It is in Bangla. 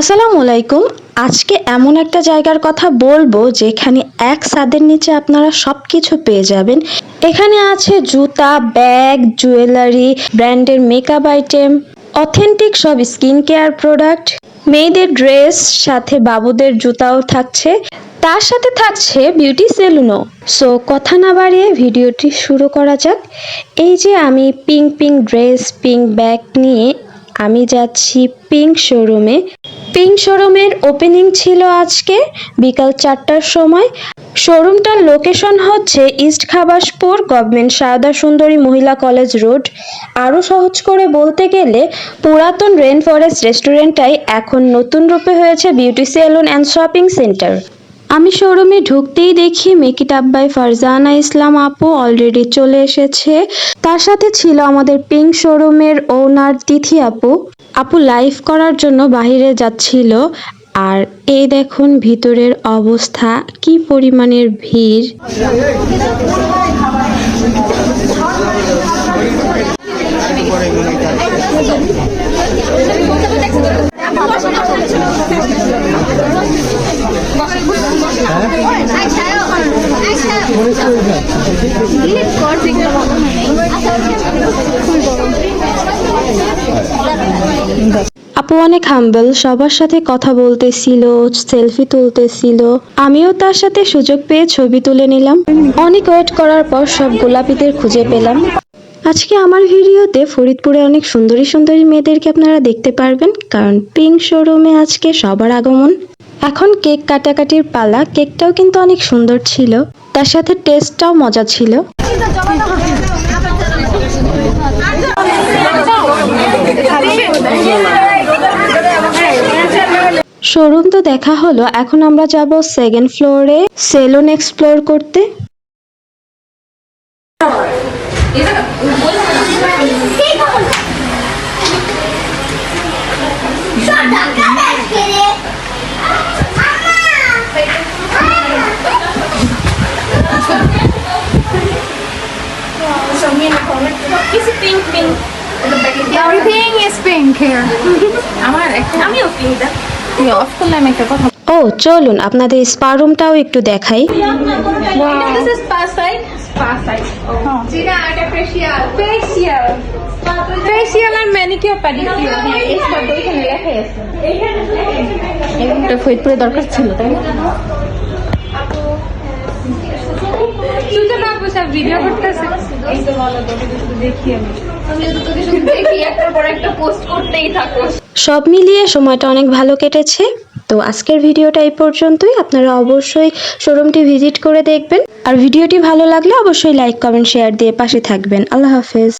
আসসালামু আলাইকুম। আজকে এমন একটা জায়গার কথা বলব যেখানে এক ছাদের নিচে আপনারা সব কিছু পেয়ে যাবেন। এখানে আছে জুতা, ব্যাগ, জুয়েলারি, ব্র্যান্ডের মেকআপ আইটেম অথেন্টিক সব স্কিন কেয়ার প্রোডাক্ট মেয়েদের ড্রেস সাথে বাবুদের জুতাও থাকছে। তার সাথে থাকছে বিউটি সেলুনও সো কথা না বাড়িয়ে ভিডিওটি শুরু করা যাক। এই যে আমি pink pink dress pink bag নিয়ে আমি যাচ্ছি পিঙ্ক শোরুমে পিঙ্ক শোরুমের ওপেনিং ছিল আজকে, বিকাল চারটার সময়। শোরুমটার লোকেশন হচ্ছে east Khabaspur, government Sarada Sundari Mahila college road. আরও সহজ করে বলতে গেলে, পুরাতন রেন ফরেস্ট রেস্টুরেন্টটাই এখন নতুন রূপে হয়েছে beauty salon and shopping centre. আমি শোরুমে ঢুকতেই দেখি make it up by Farzana Islam আপু অলরেডি চলে এসেছে। তার সাথে ছিল আমাদের পিঙ্ক শোরুমের ওনার তিথি আপু। আপু লাইভ করার জন্য বাহিরে যাচ্ছিল। আর এই দেখুন ভিতরের অবস্থা কি পরিমাণের ভিড়। আপু অনেক হাম্বল সবার সাথে কথা বলতেছিল সেলফি তুলতেছিল। আমিও তার সাথে সুযোগ পেয়ে ছবি তুলে নিলাম। অনেক ওয়েট করার পর সব গোলাপিদের খুঁজে পেলাম। আজকে আমার ভিডিওতে ফরিদপুরে অনেক সুন্দরী সুন্দরী মেয়েদেরকে আপনারা দেখতে পারবেন, কারণ পিঙ্ক শোরুমে আজকে সবার আগমন। এখন কেক কাটাকাটির পালা, কেকটাও কিন্তু অনেক সুন্দর ছিল। তার সাথে টেস্টটাও মজা ছিল। শোরুম তো দেখা হলো এখন আমরা যাব সেকেন্ড ফ্লোরে সেলুন এক্সপ্লোর করতে Is pink, pink? Everything is pink here. আমার একটা আমিও pink দা তুই অফ করলে আমি একটা কথা ও চলুন আপনাদের স্পা রুমটাও একটু দেখাই। আর ম্যানিকিউর প্যাডিকিউর হ্যাঁ এই এখানে লেখাই আছে ফরিদপুরে দরকার ছিল তাই সুজন আপু সব ভিডিও করতেছে এই তো ভালো দেখি আমি আমি তোকে শুধু দেখি একটার পর একটা পোস্ট করতেই থাকো। সব মিলিয়ে সময়টা অনেক ভালো কেটেছে। তো আজকের ভিডিওটা এই পর্যন্তই। আপনারা অবশ্যই শোরুমটি ভিজিট করে দেখবেন। আর ভিডিওটি ভালো লাগলে অবশ্যই লাইক কমেন্ট শেয়ার দিয়ে পাশে থাকবেন। আল্লাহ হাফেজ।